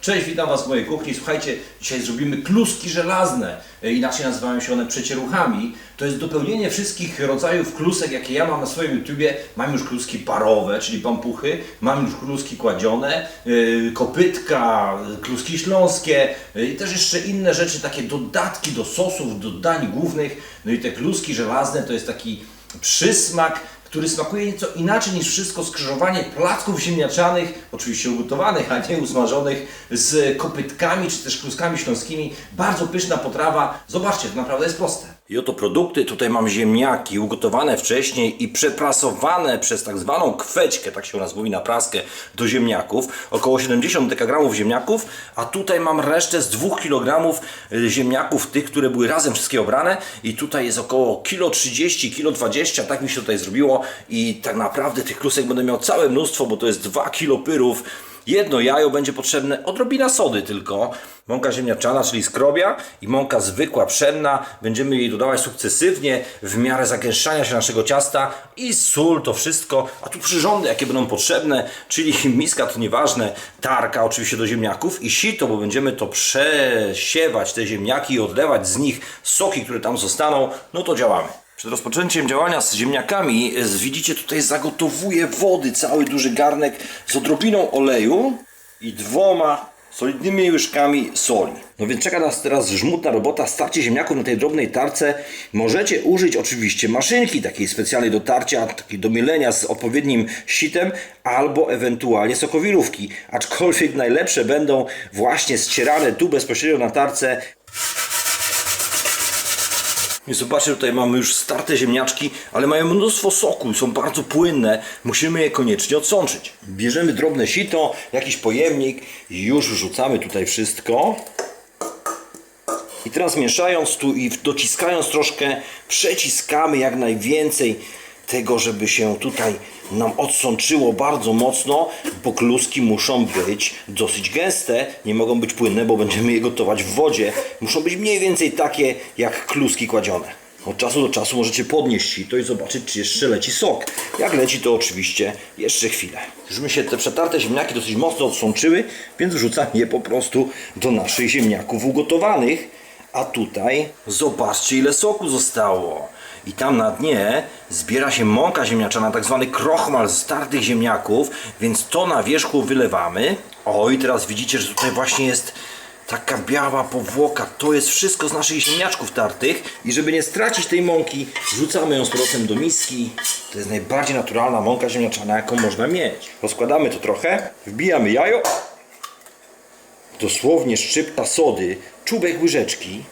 Cześć, witam Was w mojej kuchni. Słuchajcie, dzisiaj zrobimy kluski żelazne. E, Inaczej nazywają się one przecieruchami. To jest dopełnienie wszystkich rodzajów klusek, jakie ja mam na swoim YouTubie. Mam już kluski parowe, czyli pampuchy. Mam już kluski kładzione, yy, kopytka, kluski śląskie yy, i też jeszcze inne rzeczy, takie dodatki do sosów, do dań głównych. No i te kluski żelazne to jest taki przysmak, który smakuje nieco inaczej niż wszystko skrzyżowanie placków ziemniaczanych, oczywiście ugotowanych, a nie usmażonych, z kopytkami czy też kluskami śląskimi. Bardzo pyszna potrawa. Zobaczcie, to naprawdę jest proste. I oto produkty. Tutaj mam ziemniaki ugotowane wcześniej i przeprasowane przez tak zwaną kweczkę, tak się u nas mówi na praskę, do ziemniaków. Około 70 dekagramów ziemniaków, a tutaj mam resztę z 2 kg ziemniaków, tych, które były razem wszystkie obrane i tutaj jest około kilo 30, kilo 20, tak mi się tutaj zrobiło i tak naprawdę tych klusek będę miał całe mnóstwo, bo to jest 2 kilo pyrów. Jedno jajo będzie potrzebne, odrobina sody tylko, mąka ziemniaczana, czyli skrobia i mąka zwykła, pszenna. Będziemy jej dodawać sukcesywnie w miarę zagęszczania się naszego ciasta i sól, to wszystko. A tu przyrządy, jakie będą potrzebne, czyli miska to nieważne, tarka oczywiście do ziemniaków i sito, bo będziemy to przesiewać, te ziemniaki i odlewać z nich soki, które tam zostaną, no to działamy. Przed rozpoczęciem działania z ziemniakami, widzicie tutaj zagotowuję wody, cały duży garnek z odrobiną oleju i dwoma solidnymi łyżkami soli. No więc czeka nas teraz żmudna robota, starcie ziemniaków na tej drobnej tarce. Możecie użyć oczywiście maszynki takiej specjalnej do tarcia, takiej do mielenia z odpowiednim sitem, albo ewentualnie sokowirówki. Aczkolwiek najlepsze będą właśnie ścierane tu bezpośrednio na tarce i zobaczcie, tutaj mamy już starte ziemniaczki, ale mają mnóstwo soku, są bardzo płynne. Musimy je koniecznie odsączyć. Bierzemy drobne sito, jakiś pojemnik i już wrzucamy tutaj wszystko. I teraz mieszając tu i dociskając troszkę, przeciskamy jak najwięcej tego, żeby się tutaj nam odsączyło bardzo mocno, bo kluski muszą być dosyć gęste, nie mogą być płynne, bo będziemy je gotować w wodzie. Muszą być mniej więcej takie jak kluski kładzione. Od czasu do czasu możecie podnieść sito i zobaczyć, czy jeszcze leci sok. Jak leci, to oczywiście jeszcze chwilę. Już mi się te przetarte ziemniaki dosyć mocno odsączyły, więc wrzucam je po prostu do naszych ziemniaków ugotowanych. A tutaj zobaczcie, ile soku zostało. I tam na dnie zbiera się mąka ziemniaczana, tak zwany krochmal z tartych ziemniaków, więc to na wierzchu wylewamy. O, i teraz widzicie, że tutaj właśnie jest taka biała powłoka. To jest wszystko z naszych ziemniaczków tartych. I żeby nie stracić tej mąki, wrzucamy ją z powrotem do miski. To jest najbardziej naturalna mąka ziemniaczana, jaką można mieć. Rozkładamy to trochę, wbijamy jajo. Dosłownie szczypta sody, czubek łyżeczki.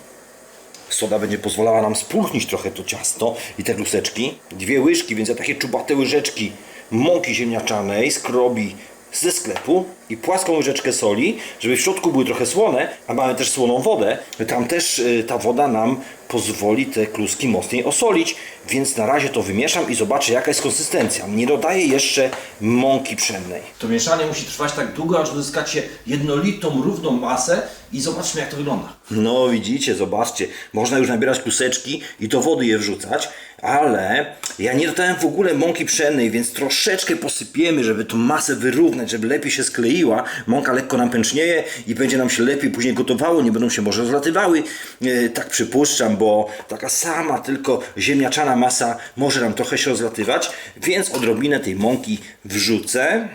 Soda będzie pozwalała nam spulchnić trochę to ciasto i te luseczki. Dwie łyżki, więc ja takie czubate łyżeczki mąki ziemniaczanej, skrobi ze sklepu i płaską łyżeczkę soli, żeby w środku były trochę słone, a mamy też słoną wodę. Tam też y, ta woda nam pozwoli te kluski mocniej osolić, więc na razie to wymieszam i zobaczę jaka jest konsystencja. Nie dodaję jeszcze mąki pszennej. To mieszanie musi trwać tak długo, aż uzyskacie jednolitą, równą masę i zobaczmy jak to wygląda. No widzicie, zobaczcie, można już nabierać kluseczki i do wody je wrzucać, ale ja nie dodałem w ogóle mąki pszennej, więc troszeczkę posypiemy, żeby tą masę wyrównać, żeby lepiej się skleiła. Mąka lekko nam pęcznieje i będzie nam się lepiej później gotowało, nie będą się może rozlatywały, e, tak przypuszczam, bo taka sama tylko ziemniaczana masa może nam trochę się rozlatywać, więc odrobinę tej mąki wrzucę.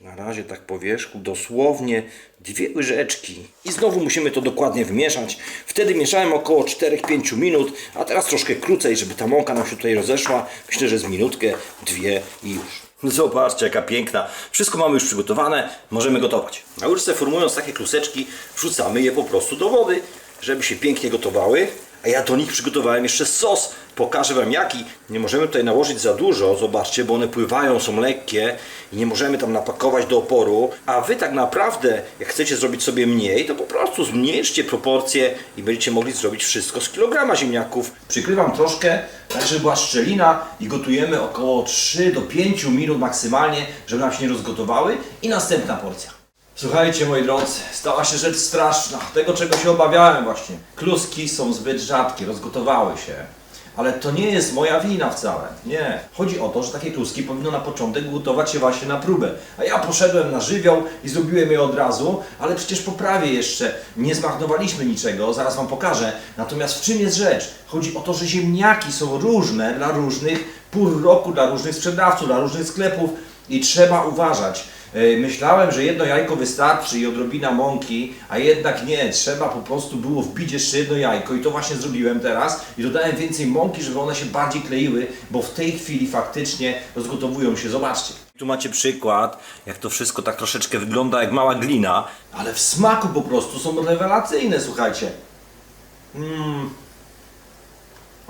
Na razie tak po wierzchu, dosłownie dwie łyżeczki. I znowu musimy to dokładnie wymieszać. Wtedy mieszałem około 4-5 minut, a teraz troszkę krócej, żeby ta mąka nam się tutaj rozeszła. Myślę, że z minutkę, dwie i już. Zobaczcie, jaka piękna. Wszystko mamy już przygotowane, możemy gotować. Na łyżce formując takie kluseczki, wrzucamy je po prostu do wody, żeby się pięknie gotowały. A ja do nich przygotowałem jeszcze sos. Pokażę Wam jaki. Nie możemy tutaj nałożyć za dużo, zobaczcie, bo one pływają, są lekkie i nie możemy tam napakować do oporu. A Wy tak naprawdę, jak chcecie zrobić sobie mniej, to po prostu zmniejszcie proporcje i będziecie mogli zrobić wszystko z kilograma ziemniaków. Przykrywam troszkę, tak żeby była szczelina i gotujemy około 3 do 5 minut maksymalnie, żeby nam się nie rozgotowały i następna porcja. Słuchajcie moi drodzy, stała się rzecz straszna, tego czego się obawiałem właśnie. Kluski są zbyt rzadkie, rozgotowały się. Ale to nie jest moja wina wcale. Nie. Chodzi o to, że takie kluski powinno na początek gotować się właśnie na próbę. A ja poszedłem na żywioł i zrobiłem je od razu, ale przecież po prawie jeszcze nie zmarnowaliśmy niczego, zaraz Wam pokażę. Natomiast w czym jest rzecz? Chodzi o to, że ziemniaki są różne dla różnych pór roku, dla różnych sprzedawców, dla różnych sklepów i trzeba uważać. E, Myślałem, że jedno jajko wystarczy i odrobina mąki, a jednak nie, trzeba po prostu było wbić jeszcze jedno jajko i to właśnie zrobiłem teraz i dodałem więcej mąki, żeby one się bardziej kleiły, bo w tej chwili faktycznie rozgotowują się, zobaczcie. Tu macie przykład, jak to wszystko tak troszeczkę wygląda jak mała glina, ale w smaku po prostu są rewelacyjne, słuchajcie.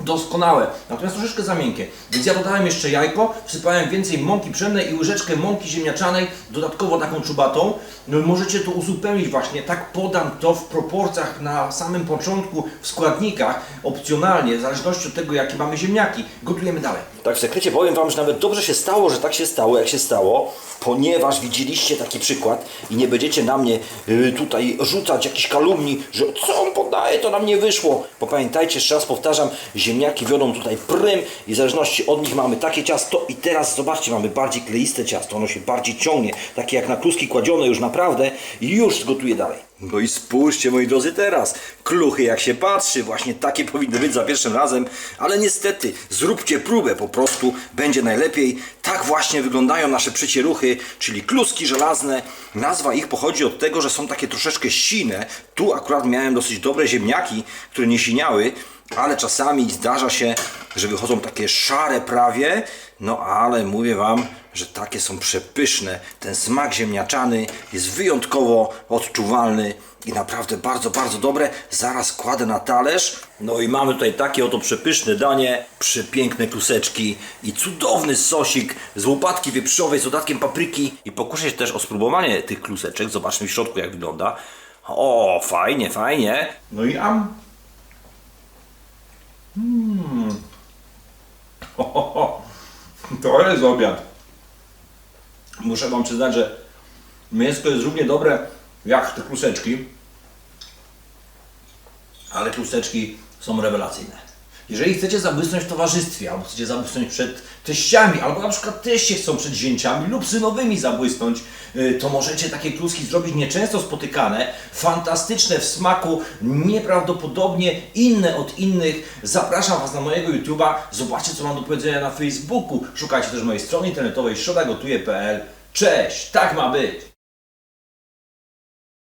Doskonałe, natomiast troszeczkę za miękkie. Więc ja dodałem jeszcze jajko, wsypałem więcej mąki pszennej i łyżeczkę mąki ziemniaczanej, dodatkowo taką czubatą. No, możecie to uzupełnić właśnie, tak podam to w proporcjach na samym początku, w składnikach, opcjonalnie, w zależności od tego jakie mamy ziemniaki. Gotujemy dalej. Tak w sekrecie powiem Wam, że nawet dobrze się stało, że tak się stało, jak się stało, ponieważ widzieliście taki przykład i nie będziecie na mnie y, tutaj rzucać jakichś kalumni, że co on podaje, to nam nie wyszło. Bo pamiętajcie, jeszcze raz powtarzam, ziemniaki wiodą tutaj prym i w zależności od nich mamy takie ciasto i teraz zobaczcie, mamy bardziej kleiste ciasto, ono się bardziej ciągnie, takie jak na kluski kładzione już naprawdę i już gotuję dalej. No i spójrzcie moi drodzy teraz, kluchy jak się patrzy, właśnie takie powinny być za pierwszym razem, ale niestety zróbcie próbę, po prostu będzie najlepiej. Tak właśnie wyglądają nasze przecieruchy, czyli kluski żelazne. Nazwa ich pochodzi od tego, że są takie troszeczkę sine. Tu akurat miałem dosyć dobre ziemniaki, które nie siniały, ale czasami zdarza się, że wychodzą takie szare prawie, no ale mówię Wam, że takie są przepyszne. Ten smak ziemniaczany jest wyjątkowo odczuwalny i naprawdę bardzo, bardzo dobre. Zaraz kładę na talerz. No i mamy tutaj takie oto przepyszne danie, przepiękne kluseczki i cudowny sosik z łopatki wieprzowej z dodatkiem papryki. I pokuszę się też o spróbowanie tych kluseczek. Zobaczmy w środku jak wygląda. O, fajnie, fajnie. No i am. Mm. To jest obiad. Muszę Wam przyznać, że mięsko jest równie dobre jak te kluseczki, ale kluseczki są rewelacyjne. Jeżeli chcecie zabłysnąć w towarzystwie, albo chcecie zabłysnąć przed teściami, albo na przykład teście chcą przed zięciami lub synowymi zabłysnąć, y, to możecie takie kluski zrobić nieczęsto spotykane, fantastyczne w smaku, nieprawdopodobnie inne od innych. Zapraszam Was na mojego YouTube'a, zobaczcie co mam do powiedzenia na Facebooku. Szukajcie też mojej strony internetowej środagotuje.pl. Cześć, tak ma być!